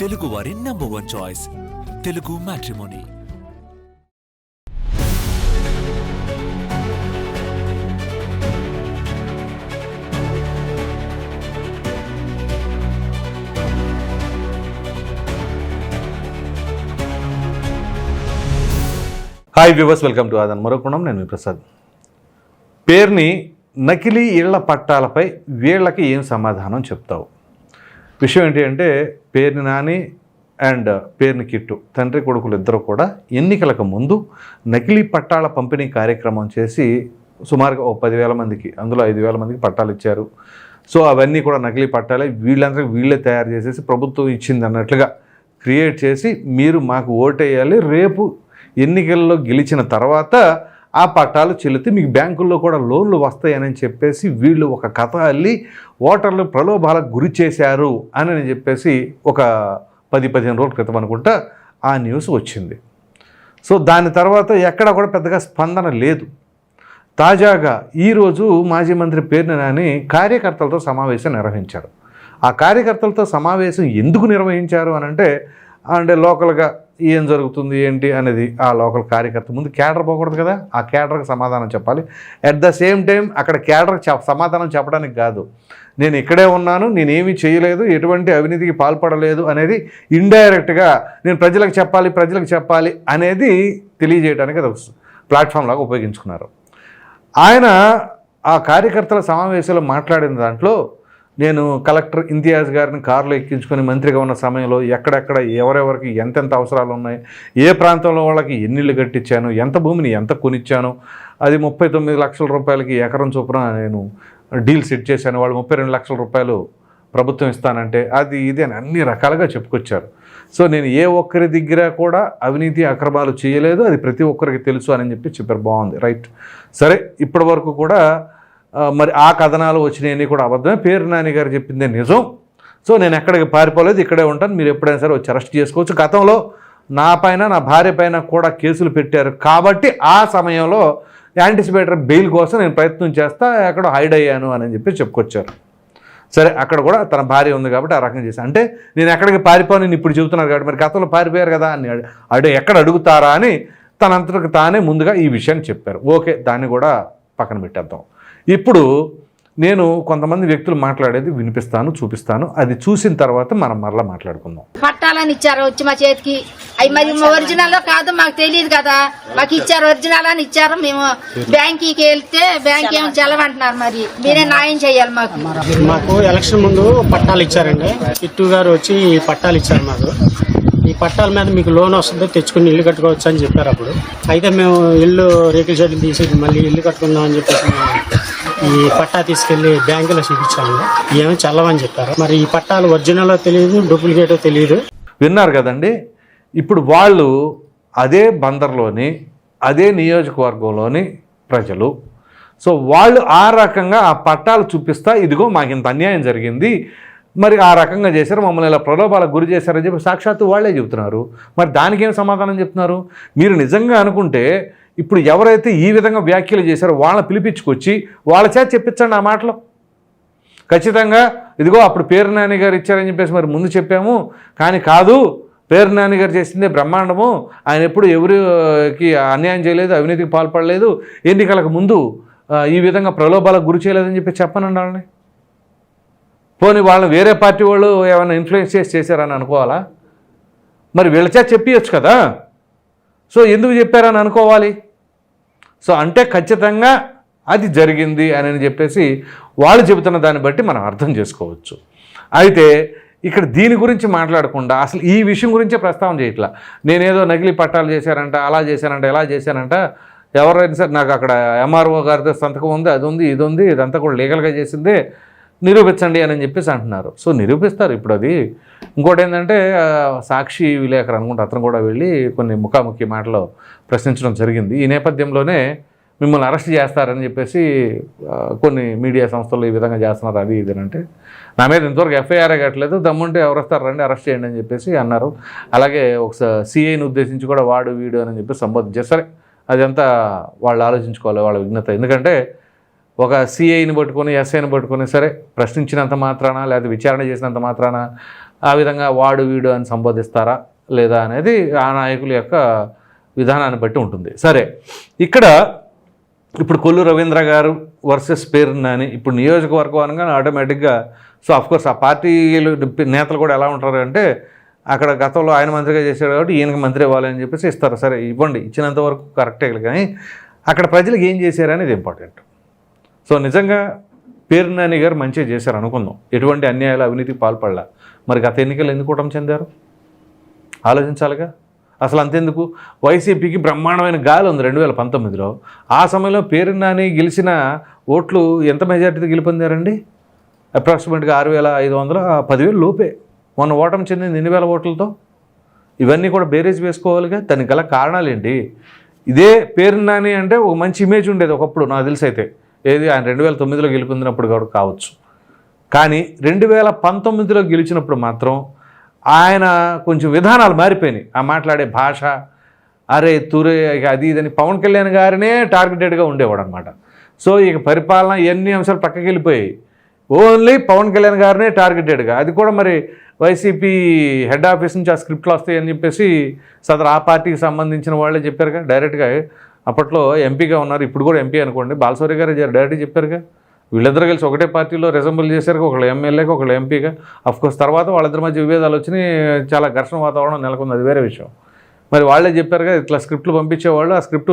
తెలుగు వారి number one choice Telugu matrimony hi viewers welcome to Aadhan మరొకణం నేను మీ ప్రసాద్ పేరుని నకిలీ ఇళ్ళ పట్టాలపై వీళ్ళకి ఏం సమాధానం చెప్తావు? విషయం ఏంటి అంటే పేరుని నాని అండ్ పేరుని కిట్టు. తండ్రి కొడుకులు ఇద్దరు కూడా ఎన్నికలకు ముందు నకిలీ పట్టాల పంపిణీ కార్యక్రమం చేసి సుమారుగా ఓ పదివేల మందికి అందులో ఐదు వేల మందికి పట్టాలు ఇచ్చారు. సో అవన్నీ కూడా నకిలీ పట్టాలే. వీళ్ళందరికీ వీళ్ళే తయారు చేసేసి ప్రభుత్వం ఇచ్చింది అన్నట్లుగా క్రియేట్ చేసి మీరు మాకు ఓటేయాలి. రేపు ఎన్నికల్లో గెలిచిన తర్వాత ఆ పట్టాలు చెల్లితే మీకు బ్యాంకుల్లో కూడా లోన్లు వస్తాయని చెప్పేసి వీళ్ళు ఒక కథ అల్లి ఓటర్లు ప్రలోభాలకు గురి చేశారు అని చెప్పేసి ఒక పది పదిహేను రోజుల క్రితం అనుకుంటా ఆ న్యూస్ వచ్చింది. సో దాని తర్వాత ఎక్కడ కూడా పెద్దగా స్పందన లేదు. తాజాగా ఈరోజు మాజీ మంత్రి పేరుని నాని కార్యకర్తలతో సమావేశం నిర్వహించారు. ఆ కార్యకర్తలతో సమావేశం ఎందుకు నిర్వహించారు అని అంటే అంటే లోకల్గా ఏం జరుగుతుంది ఏంటి అనేది ఆ లోకల్ కార్యకర్త ముందు క్యాడర్ పోకూడదు కదా? ఆ క్యాడర్కి సమాధానం చెప్పాలి. అట్ ద సేమ్ టైం అక్కడ క్యాడర్కి సమాధానం చెప్పడానికి కాదు. నేను ఇక్కడే ఉన్నాను నేనేమీ చేయలేదు ఎటువంటి అవినీతికి పాల్పడలేదు అనేది ఇండైరెక్ట్గా నేను ప్రజలకు చెప్పాలి ప్రజలకు చెప్పాలి అనేది తెలియజేయడానికి అది ఒక ప్లాట్ఫామ్ లాగా ఉపయోగించుకున్నారు. ఆయన ఆ కార్యకర్తల సమావేశంలో మాట్లాడిన దాంట్లో నేను కలెక్టర్ ఇంతియాజ్ గారిని కారులో ఎక్కించుకొని మంత్రిగా ఉన్న సమయంలో ఎక్కడెక్కడ ఎవరెవరికి ఎంతెంత అవసరాలు ఉన్నాయి ఏ ప్రాంతంలో వాళ్ళకి ఎన్నిళ్ళు కట్టించాను ఎంత భూమిని ఎంత కొనిచ్చాను అది ముప్పై తొమ్మిది లక్షల రూపాయలకి ఎకరం చొప్పున నేను డీల్ సెట్ చేశాను వాళ్ళు ముప్పై రెండు లక్షల రూపాయలు ప్రభుత్వం ఇస్తానంటే అది ఇది అని అన్ని రకాలుగా చెప్పుకొచ్చారు. సో నేను ఏ ఒక్కరి దగ్గర కూడా అవినీతి అక్రమాలు చేయలేదు అది ప్రతి ఒక్కరికి తెలుసు అని చెప్పి చెప్పారు. బాగుంది రైట్. సరే ఇప్పటి వరకు కూడా మరి ఆ కథనాలు వచ్చినాయన్నీ కూడా అబద్ధమే. పేరు నాని గారు చెప్పిందే నిజం. సో నేను ఎక్కడికి పారిపోలేదు ఇక్కడే ఉంటాను. మీరు ఎప్పుడైనా సరే వచ్చి అరెస్ట్ చేసుకోవచ్చు. గతంలో నా పైన నా భార్య పైన కూడా కేసులు పెట్టారు. కాబట్టి ఆ సమయంలో యాంటిసిపేటర్ బెయిల్ కోసం నేను ప్రయత్నం చేస్తా ఎక్కడో హైడ్ అయ్యాను అని చెప్పి చెప్పుకొచ్చారు. సరే అక్కడ కూడా తన భార్య ఉంది కాబట్టి ఆ రకంగా చేశాను. అంటే నేను ఎక్కడికి పారిపోను నేను ఇప్పుడు చెబుతున్నాను కాబట్టి మరి గతంలో పారిపోయారు కదా అని అడి- అడు ఎక్కడ అడుగుతారా అని తనంతటికి తానే ముందుగా ఈ విషయాన్ని చెప్పారు. ఓకే దాన్ని కూడా పక్కన పెట్టేద్దాం. ఇప్పుడు నేను కొంతమంది వ్యక్తులు మాట్లాడేది వినిపిస్తాను చూపిస్తాను. అది చూసిన తర్వాత మనం మరలా మాట్లాడుకుందాం. పట్టాలని ఇచ్చారు వచ్చి మా చేతికి. అవి మరి ఒరిజినల్ కాదు మాకు తెలియదు కదా. మాకు ఇచ్చారు ఒరిజినల్ అని ఇచ్చారు. మేము బ్యాంకీకి వెళ్తే బ్యాంక్ ఏమో చెలవంటున్నారు మరి? మీరే న్యాయం చేయాలి మాకు. మాకు ఎలక్షన్ ముందు పట్టాలు ఇచ్చారండి. కిట్టు గారు వచ్చి ఈ పట్టాలు ఇచ్చారు మాకు. ఈ పట్టాల మీద మీకు లోన్ వస్తుంది తెచ్చుకుని ఇల్లు కట్టుకోవచ్చు అని చెప్పారు అప్పుడు. అయితే మేము ఇల్లు రేకుల షెడ్లు తీసి మళ్ళీ ఇల్లు కట్టుకుందాం అని చెప్పేసి ఈ పట్టా తీసుకెళ్ళి బ్యాంకులో చూపించాము ఏమో చల్లవని చెప్పారు. మరి ఈ పట్టాలు ఒరిజినల్ తెలియదు డూప్లికేట్ తెలియదు. విన్నారు కదండి? ఇప్పుడు వాళ్ళు అదే బందర్లోని అదే నియోజకవర్గంలోని ప్రజలు. సో వాళ్ళు ఆ రకంగా ఆ పట్టాలు చూపిస్తా ఇదిగో మాకు ఇంత అన్యాయం జరిగింది. మరి ఆ రకంగా చేశారు మమ్మల్ని ఇలా ప్రలోభాలకు గురి చేశారని చెప్పి సాక్షాత్తు వాళ్ళే చెబుతున్నారు. మరి దానికి ఏం సమాధానం చెప్తున్నారు? మీరు నిజంగా అనుకుంటే ఇప్పుడు ఎవరైతే ఈ విధంగా వ్యాఖ్యలు చేశారో వాళ్ళని పిలిపించుకొచ్చి వాళ్ళ చేత చెప్పించండి ఆ మాటలు. ఖచ్చితంగా ఇదిగో అప్పుడు పేరు నాని గారు ఇచ్చారని చెప్పేసి మరి ముందు చెప్పాము. కానీ కాదు పేరు నాని గారు చేసిందే బ్రహ్మాండము. ఆయన ఎప్పుడు ఎవరికి అన్యాయం చేయలేదు అవినీతికి పాల్పడలేదు. ఎన్నికలకు ముందు ఈ విధంగా ప్రలోభాలకు గురి చేయలేదని చెప్పి చెప్పనండి వాళ్ళని. పోనీ వాళ్ళని వేరే పార్టీ వాళ్ళు ఏమైనా ఇన్ఫ్లుయెన్స్ చేసి చేశారని అనుకోవాలా? మరి వీళ్ళచే చెప్పియచ్చు కదా. సో ఎందుకు చెప్పారని అనుకోవాలి? సో అంటే ఖచ్చితంగా అది జరిగింది అని చెప్పేసి వాళ్ళు చెబుతున్న దాన్ని బట్టి మనం అర్థం చేసుకోవచ్చు. అయితే ఇక్కడ దీని గురించి మాట్లాడకుండా అసలు ఈ విషయం గురించే ప్రస్తావన చేయట్లా. నేనేదో నకిలీ పట్టాలు చేశారంట అలా చేశానంట ఎలా చేశానంట. ఎవరైనా సరే నాకు అక్కడ ఎంఆర్ఓ గారితో సంతకం ఉంది అది ఉంది ఇది ఉంది ఇదంతా కూడా లీగల్గా చేసిందే. నిరూపించండి అని చెప్పేసి అంటున్నారు. సో నిరూపిస్తారు ఇప్పుడు అది. ఇంకోటి ఏంటంటే సాక్షి విలేకరు అనుకుంటే అతను కూడా వెళ్ళి కొన్ని ముఖాముఖి మాటలు ప్రశ్నించడం జరిగింది. ఈ నేపథ్యంలోనే మిమ్మల్ని అరెస్ట్ చేస్తారని చెప్పేసి కొన్ని మీడియా సంస్థలు ఈ విధంగా చేస్తున్నారు. అది ఇది అంటే నా మీద ఇంతవరకు ఎఫ్ఐఆర్ కట్టలేదు. దమ్ముంటే ఎవరు వస్తారు రండి అరెస్ట్ చేయండి అని చెప్పేసి అన్నారు. అలాగే ఒకసారి సిఐని ఉద్దేశించి కూడా వాడు వీడు అని చెప్పి సంబోధించారు సరే అదంతా వాళ్ళు ఆలోచించుకోవాలి వాళ్ళ విఘ్నత. ఎందుకంటే ఒక సిఐని పట్టుకొని ఎస్ఐని పట్టుకొని సరే ప్రశ్నించినంత మాత్రాన లేదా విచారణ చేసినంత మాత్రాన ఆ విధంగా వాడు వీడు అని సంబోధిస్తారా లేదా అనేది ఆ నాయకుల యొక్క విధానాన్ని బట్టి ఉంటుంది. సరే ఇక్కడ ఇప్పుడు కొల్లు రవీంద్ర గారు వర్సెస్ పేరు నాని ఇప్పుడు నియోజకవర్గం అనగానే ఆటోమేటిక్గా సో అఫ్కోర్స్ ఆ పార్టీలు నేతలు కూడా ఎలా ఉంటారు అంటే అక్కడ గతంలో ఆయన మంత్రిగా చేశాడు కాబట్టి ఈయనకి మంత్రి ఇవ్వాలని చెప్పేసి ఇస్తారు. సరే ఇవ్వండి ఇచ్చినంత వరకు కరెక్టే కానీ అక్కడ ప్రజలకు ఏం చేశారు అనేది ఇంపార్టెంట్ సో నిజంగా పేరు నాని గారు మంచిగా చేశారు అనుకుందాం. ఎటువంటి అన్యాయాలు అవినీతికి పాల్పడలా. మరి గత ఎన్నికలు ఎందుకు కూటమి చెందారు? ఆలోచించాలిగా? అసలు అంతెందుకు? వైసీపీకి బ్రహ్మాండమైన గాలి ఉంది రెండు వేల పంతొమ్మిదిలో. ఆ సమయంలో పేరు నాని గెలిచిన ఓట్లు ఎంత మెజార్టీతో గెలుపొందారండి? అప్రాక్సిమేట్గా ఆరు వేల ఐదు వందల. పదివేలు లోపే. మొన్న ఓటమి చెందింది ఎన్ని వేల ఓట్లతో? ఇవన్నీ కూడా బేరేజ్ వేసుకోవాలిగా? దానికి గల కారణాలు ఏంటి ఇదే పేరు నాని అంటే ఒక మంచి ఇమేజ్ ఉండేది ఒకప్పుడు నాకు తెలిసి అయితే ఏది? ఆయన రెండు వేల తొమ్మిదిలో గెలుపొందినప్పుడు కూడా కావచ్చు. కానీ రెండు వేల పంతొమ్మిదిలో గెలిచినప్పుడు మాత్రం ఆయన కొంచెం విధానాలు మారిపోయినాయి. ఆ మాట్లాడే భాష అరే తురే ఇక అది ఇదని పవన్ కళ్యాణ్ గారినే టార్గెటెడ్గా ఉండేవాడు అనమాట సో ఇక పరిపాలన ఎన్ని అంశాలు పక్కకి వెళ్ళిపోయాయి. ఓన్లీ పవన్ కళ్యాణ్ గారినే టార్గెటెడ్గా. అది కూడా మరి వైసీపీ హెడ్ ఆఫీస్ నుంచి ఆ స్క్రిప్ట్లు వస్తాయి అని చెప్పేసి సదరు ఆ పార్టీకి సంబంధించిన వాళ్ళే చెప్పారుగా. డైరెక్ట్గా అప్పట్లో ఎంపీగా ఉన్నారు. ఇప్పుడు కూడా ఎంపీ అనుకోండి. బాలసౌరి గారు డైరెక్ట్గా చెప్పారుగా. వీళ్ళిద్దరు కలిసి ఒకటే పార్టీలో రిజంబుల్ చేశారు ఒకళ్ళు ఎమ్మెల్యేకి ఒకళ్ళు ఎంపీగా. అఫ్కోర్స్ తర్వాత వాళ్ళిద్దరి మధ్య విభేదాలు వచ్చినాయి. చాలా ఘర్షణ వాతావరణం నెలకొంది. అది వేరే విషయం. మరి వాళ్ళే చెప్పారుగా ఇట్లా స్క్రిప్ట్లు పంపించేవాళ్ళు ఆ స్క్రిప్ట్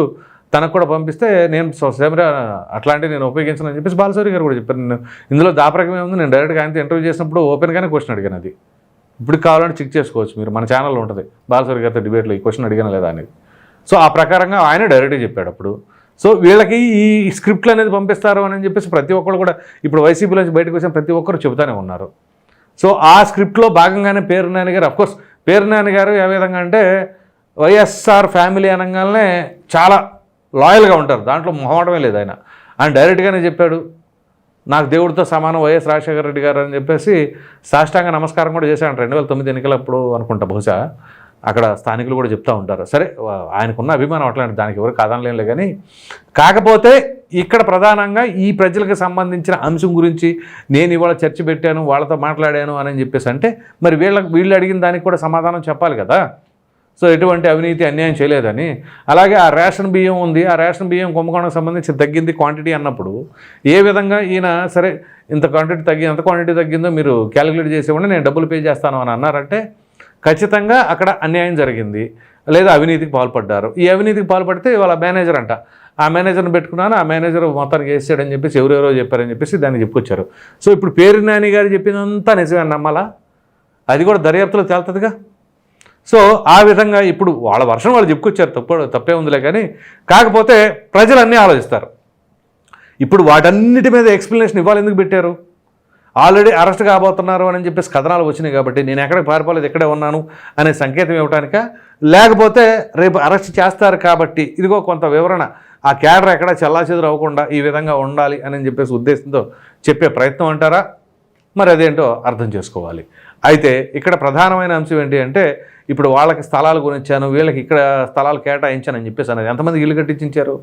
తనకు కూడా పంపిస్తే నేను సోమరా అట్లాంటివి నేను ఉపయోగించనని చెప్పేసి బాలసౌరి గారు కూడా చెప్పారు. నేను ఇందులో దాపరకమే ఉంది నేను డైరెక్ట్గా ఆయనతో ఇంటర్వ్యూ చేసినప్పుడు ఓపెన్గానే క్వశ్చన్ అడిగాను అది. ఇప్పుడు కావాలంటే చెక్ చేసుకోవచ్చు మీరు. మన ఛానల్లో ఉంటుంది. బాలసౌరి గారితో డిబేట్లో ఈ క్వశ్చన్ అడిగాను లేదా అనేది. సో ఆ ప్రకారంగా ఆయన డైరెక్ట్గా చెప్పాడు అప్పుడు. సో వీళ్ళకి ఈ స్క్రిప్ట్లు అనేది పంపిస్తారు అని చెప్పేసి ప్రతి ఒక్కరు కూడా ఇప్పుడు వైసీపీ నుంచి బయటకు వచ్చిన ప్రతి ఒక్కరు చెబుతూనే ఉన్నారు. సో ఆ స్క్రిప్ట్లో భాగంగానే పేరు నాని గారు అఫ్కోర్స్ పేరు నాని గారు ఏ విధంగా అంటే వైఎస్ఆర్ ఫ్యామిలీ అనగానే చాలా లాయల్గా ఉంటారు. దాంట్లో మొహమాటమే లేదు ఆయన. ఆయన డైరెక్ట్గానే చెప్పాడు నాకు దేవుడితో సమానం వైఎస్ రాజశేఖర రెడ్డి గారు అని చెప్పేసి సాష్టాంగ నమస్కారం కూడా చేశాడు. రెండు వేల తొమ్మిది ఎన్నికలప్పుడు అనుకుంటా బహుశా. అక్కడ స్థానికులు కూడా చెప్తూ ఉంటారు. సరే ఆయనకున్న అభిమానం అట్లాంటి దానికి ఎవరు కాదనలేనులే కానీ కాకపోతే ఇక్కడ ప్రధానంగా ఈ ప్రజలకు సంబంధించిన అంశం గురించి నేను ఇవాళ చర్చ పెట్టాను వాళ్ళతో మాట్లాడాను అని చెప్పేసి అంటే మరి వీళ్ళకి వీళ్ళు అడిగిన దానికి కూడా సమాధానం చెప్పాలి కదా. సో ఎటువంటి అవినీతి అన్యాయం చేయలేదని. అలాగే ఆ రేషన్ బియ్యం ఉంది. ఆ రేషన్ బియ్యం కుంభకోణంకి సంబంధించి తగ్గింది క్వాంటిటీ అన్నప్పుడు ఏ విధంగా ఈయన సరే ఇంత క్వాంటిటీ తగ్గి ఎంత క్వాంటిటీ తగ్గిందో మీరు క్యాలిక్యులేట్ చేసేవాడిని నేను డబ్బులు పే చేస్తాను అని అన్నారంటే ఖచ్చితంగా అక్కడ అన్యాయం జరిగింది. లేదా అవినీతికి పాల్పడ్డారు. ఈ అవినీతికి పాల్పడితే వాళ్ళ మేనేజర్ అంట. ఆ మేనేజర్ని పెట్టుకున్నాను ఆ మేనేజర్ మొత్తానికి వేసాడని చెప్పేసి ఎవరెవరో చెప్పారని చెప్పేసి దాన్ని చెప్పుకొచ్చారు. సో ఇప్పుడు పేరు నాని గారు చెప్పినంతా నిజమే నమ్మాలా? అది కూడా దర్యాప్తులో తేలుతుందిగా? సో ఆ విధంగా ఇప్పుడు వాళ్ళ వర్షం వాళ్ళు చెప్పుకొచ్చారు తప్పు తప్పే ఉందిలే కానీ కాకపోతే ప్రజలు అన్నీ ఆలోచిస్తారు. ఇప్పుడు వాటన్నిటి మీద ఎక్స్ప్లెనేషన్ ఇవ్వాలి ఎందుకు పెట్టారు? ఆల్రెడీ అరెస్ట్ కాబోతున్నారు అని చెప్పేసి కథనాలు వచ్చినాయి కాబట్టి నేను ఎక్కడికి పారిపోలేదు ఇక్కడే ఉన్నాను అనే సంకేతం ఇవ్వటానిక? లేకపోతే రేపు అరెస్ట్ చేస్తారు కాబట్టి ఇదిగో కొంత వివరణ. ఆ క్యాడర్ ఎక్కడ చెల్లాచెదురు అవ్వకుండా ఈ విధంగా ఉండాలి అని చెప్పేసి ఉద్దేశంతో చెప్పే ప్రయత్నం అంటారా? మరి అదేంటో అర్థం చేసుకోవాలి. అయితే ఇక్కడ ప్రధానమైన అంశం ఏంటి అంటే ఇప్పుడు వాళ్ళకి స్థలాలు కొనిచ్చాను వీళ్ళకి ఇక్కడ స్థలాలు కేటాయించాను అని చెప్పేసి అనేది. ఎంతమంది ఇల్లు కట్టించారు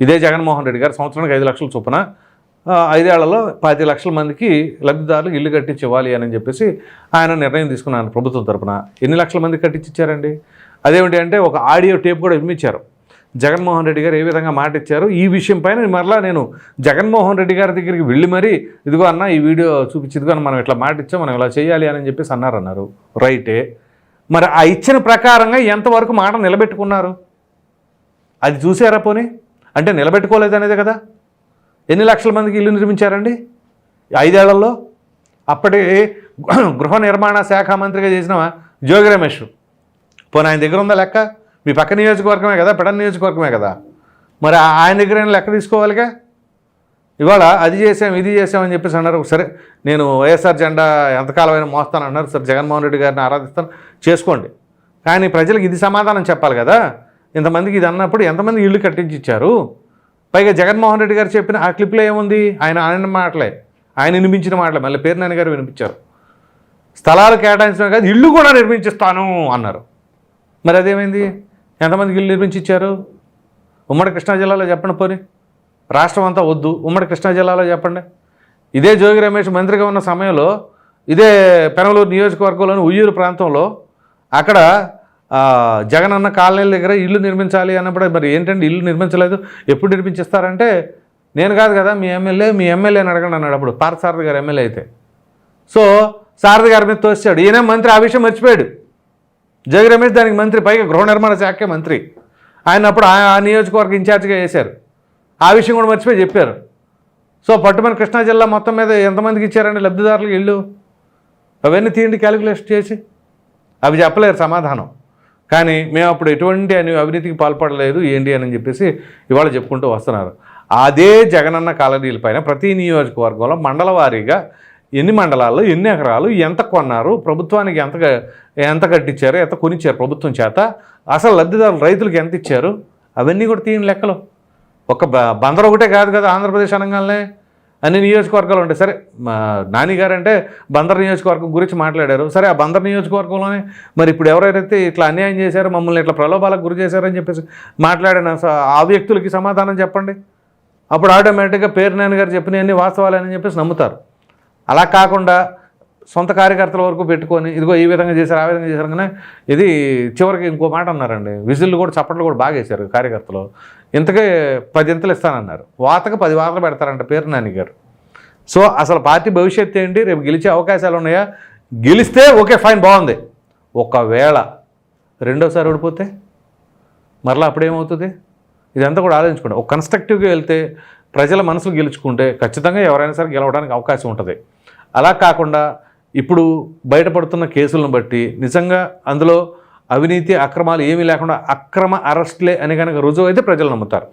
ఇదే జగన్మోహన్ రెడ్డి గారు సంవత్సరానికి ఐదు లక్షల చొప్పున ఐదేళ్ళలో పది లక్షల మందికి లబ్ధిదారులకు ఇల్లు కట్టించి ఇవ్వాలి అని చెప్పేసి ఆయన నిర్ణయం తీసుకున్నాను ప్రభుత్వం తరఫున ఎన్ని లక్షల మంది కట్టించారండి అదేమిటి అంటే ఒక ఆడియో టేప్ కూడా ఇమ్మిచ్చారు. జగన్మోహన్ రెడ్డి గారు ఏ విధంగా మాట ఇచ్చారు? ఈ విషయం పైన మరలా నేను జగన్మోహన్ రెడ్డి గారి దగ్గరికి వెళ్ళి మరీ ఇదిగో అన్న ఈ వీడియో చూపించి ఇదిగో అన్న మనం ఇట్లా మాట ఇచ్చాం మనం ఇలా చేయాలి అని చెప్పేసి అన్నారన్నారు. రైటే. మరి ఆ ఇచ్చిన ప్రకారంగా ఎంతవరకు మాట నిలబెట్టుకున్నారు? అది చూసారా పోనీ? అంటే నిలబెట్టుకోలేదు అనేదే కదా? ఎన్ని లక్షల మందికి ఇల్లు నిర్మించారండి? ఐదేళ్ళలో? అప్పటి గృహ నిర్మాణ శాఖ మంత్రిగా చేసిన జోగి రమేష్. పోనీ ఆయన దగ్గర ఉందా లెక్క? మీ పక్క నియోజకవర్గమే కదా పెడ నియోజకవర్గమే కదా. మరి ఆ- ఆయన దగ్గర లెక్క తీసుకోవాలిగా? ఇవాళ అది చేసాం ఇది చేసామని చెప్పేసి అన్నారు. సరే నేను వైఎస్ఆర్ జెండా ఎంతకాలమైనా మోస్తాను అన్నారు. సరే జగన్మోహన్ రెడ్డి గారిని ఆరాధిస్తాను. చేసుకోండి. కానీ ప్రజలకు ఇది సమాధానం చెప్పాలి కదా. ఇంతమందికి ఇది అన్నప్పుడు ఎంతమంది ఇల్లు కట్టించి ఇచ్చారు? పైగా జగన్మోహన్ రెడ్డి గారు చెప్పిన ఆ క్లిప్లో ఏముంది? ఆయన ఆయన మాటలే. ఆయన వినిపించిన మాటలే. మళ్ళీ పేరు గారు వినిపించారు. స్థలాలు కేటాయించడం కాదు ఇల్లు కూడా నిర్మించిస్తాను అన్నారు. మరి అదేమైంది? ఎంతమందికి ఇల్లు నిర్మించి ఇచ్చారు ఉమ్మడి కృష్ణా జిల్లాలో చెప్పండి పోనీ. రాష్ట్రం అంతా వద్దు. ఉమ్మడి కృష్ణా జిల్లాలో చెప్పండి. ఇదే జోగి రమేష్ మంత్రిగా ఉన్న సమయంలో ఇదే పెనవలూరు నియోజకవర్గంలోని ఉయ్యూరు ప్రాంతంలో అక్కడ జగన్ జగనన్న కాలనీల దగ్గర ఇల్లు నిర్మించాలి అన్నప్పుడు మరి ఏంటంటే ఇల్లు నిర్మించలేదు? ఎప్పుడు నిర్మించిస్తారంటే నేను కాదు కదా మీ ఎమ్మెల్యే మీ ఎమ్మెల్యేని అడగండి అన్నాడు అప్పుడు పార్థసారథి గారు ఎమ్మెల్యే అయితే. సో సారథి గారి మీద తోసాడు. ఈయన మంత్రి ఆ విషయం మర్చిపోయాడు. జగన్ రమేష్ దానికి మంత్రి పైగా గృహ నిర్మాణ శాఖే మంత్రి. ఆయన అప్పుడు ఆ నియోజకవర్గ ఇన్ఛార్జిగా వేశారు ఆ విషయం కూడా మర్చిపోయి చెప్పారు. సో పట్టుమని కృష్ణా జిల్లా మొత్తం మీద ఎంతమందికి ఇచ్చారండి లబ్ధిదారులకు ఇల్లు? అవన్నీ తీయండి క్యాలిక్యులేషన్ చేసి. అవి చెప్పలేరు సమాధానం. కానీ మేము అప్పుడు ఎటువంటి అని అవినీతికి పాల్పడలేదు ఏంటి అని చెప్పేసి ఇవాళ చెప్పుకుంటూ వస్తున్నారు. అదే జగనన్న కాలనీల పైన ప్రతి నియోజకవర్గంలో మండల వారీగా ఎన్ని మండలాల్లో ఎన్ని ఎకరాలు ఎంత కొన్నారు ప్రభుత్వానికి ఎంత ఎంత కట్టించారు ఎంత కొనిచ్చారు ప్రభుత్వం చేత అసలు లబ్ధిదారులు రైతులకు ఎంత ఇచ్చారు అవన్నీ కూడా తీయని లెక్కలు. ఒక బ- బందర్ ఒకటే కాదు కదా ఆంధ్రప్రదేశ్ అనగానే. అన్ని నియోజకవర్గాలు ఉంటాయి. సరే మా నాని అంటే బందర్ నియోజకవర్గం గురించి మాట్లాడారు. సరే ఆ బందర్ నియోజకవర్గంలోనే మరి ఇప్పుడు ఎవరైతే ఇట్లా అన్యాయం చేశారో మమ్మల్ని ఇట్లా ప్రలోభాలకు గురి చేశారని చెప్పేసి మాట్లాడిన ఆ వ్యక్తులకి సమాధానం చెప్పండి. అప్పుడు ఆటోమేటిక్గా పేరు నాన్నగారు గారు చెప్పినవన్నీ వాస్తవాలని చెప్పేసి నమ్ముతారు. అలా కాకుండా సొంత కార్యకర్తల వరకు పెట్టుకొని ఇదిగో ఈ విధంగా చేశారు ఆ విధంగా చేశారు కానీ ఇది చివరికి ఇంకో మాట అన్నారండి. విజిల్లు కూడా చప్పట్లు కూడా బాగా వేశారు కార్యకర్తలు. ఇంతకే పది ఇంతలు ఇస్తానన్నారు. వాతకు పది వాతలు పెడతారంట పేరు నాని గారు. సో అసలు పార్టీ భవిష్యత్తు ఏంటి? రేపు గెలిచే అవకాశాలు ఉన్నాయా? గెలిస్తే ఓకే ఫైన్ బాగుంది. ఒకవేళ రెండోసారి ఓడిపోతే మరలా అప్పుడేమవుతుంది? ఇదంతా కూడా ఆలోచించుకోండి. ఒక కన్స్ట్రక్టివ్గా వెళ్తే ప్రజల మనసులు గెలుచుకుంటే ఖచ్చితంగా ఎవరైనా సరే గెలవడానికి అవకాశం ఉంటుంది. అలా కాకుండా ఇప్పుడు బయటపడుతున్న కేసులను బట్టి నిజంగా అందులో అవినీతి అక్రమాలు ఏమీ లేకుండా అక్రమ అరెస్ట్లే అని కనుక రుజువు అయితే ప్రజలు నమ్ముతారు.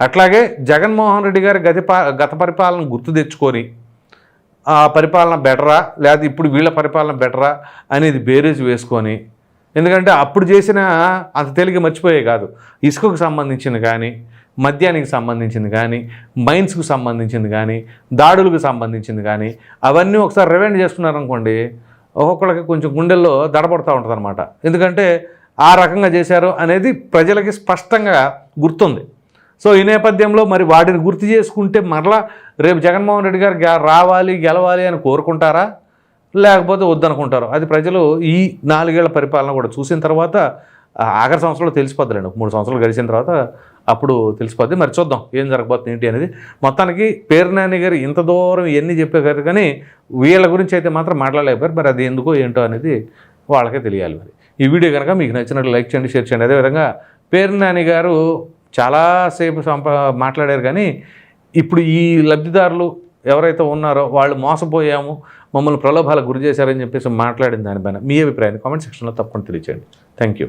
అట్లాగే జగన్మోహన్ రెడ్డి గారి గతి గత పరిపాలన గుర్తు తెచ్చుకొని ఆ పరిపాలన బెటరా లేదా ఇప్పుడు వీళ్ళ పరిపాలన బెటరా అనేది బేరేజ్ వేసుకొని ఎందుకంటే అప్పుడు చేసిన అంత తేలిక మర్చిపోయే కాదు. ఇసుకకు సంబంధించిన కానీ మద్యానికి సంబంధించింది కానీ మైన్స్కు సంబంధించింది కానీ దాడులకు సంబంధించింది కానీ అవన్నీ ఒకసారి రివెండ్ చేసుకున్నారనుకోండి ఒక్కొక్కళ్ళకి కొంచెం గుండెల్లో దడపడుతూ ఉంటుంది అనమాట ఎందుకంటే ఆ రకంగా చేశారు అనేది ప్రజలకి స్పష్టంగా గుర్తుంది. సో ఈ నేపథ్యంలో మరి వాటిని గుర్తు చేసుకుంటే మరలా రేపు జగన్మోహన్ రెడ్డి గారు రావాలి గెలవాలి అని కోరుకుంటారా? లేకపోతే వద్దనుకుంటారు. అది ప్రజలు ఈ నాలుగేళ్ళ పరిపాలన కూడా చూసిన తర్వాత ఆఖరి సంవత్సరంలో తెలిసిపోద్దులేండి. మూడు సంవత్సరాలు గడిచిన తర్వాత అప్పుడు తెలిసిపోద్ది. మరి చూద్దాం ఏం జరగబోతుంది ఏంటి అనేది. మొత్తానికి పేరునాని గారు ఇంత దూరం ఇవన్నీ చెప్పేవారు కానీ వీళ్ళ గురించి అయితే మాత్రం మాట్లాడలేకపోయారు. మరి అది ఎందుకో ఏంటో అనేది వాళ్ళకే తెలియాలి మరి. ఈ వీడియో కనుక మీకు నచ్చినట్లు లైక్ చేయండి షేర్ చేయండి. అదేవిధంగా పేరునాని గారు చాలాసేపు సంప మాట్లాడారు కానీ ఇప్పుడు ఈ లబ్ధిదారులు ఎవరైతే ఉన్నారో వాళ్ళు మోసపోయాము మమ్మల్ని ప్రలోభాలకు గురి చేశారని చెప్పేసి మాట్లాడిన దానిపైన మీ అభిప్రాయాన్ని కామెంట్ సెక్షన్లో తప్పకుండా తెలియచేయండి. Thank you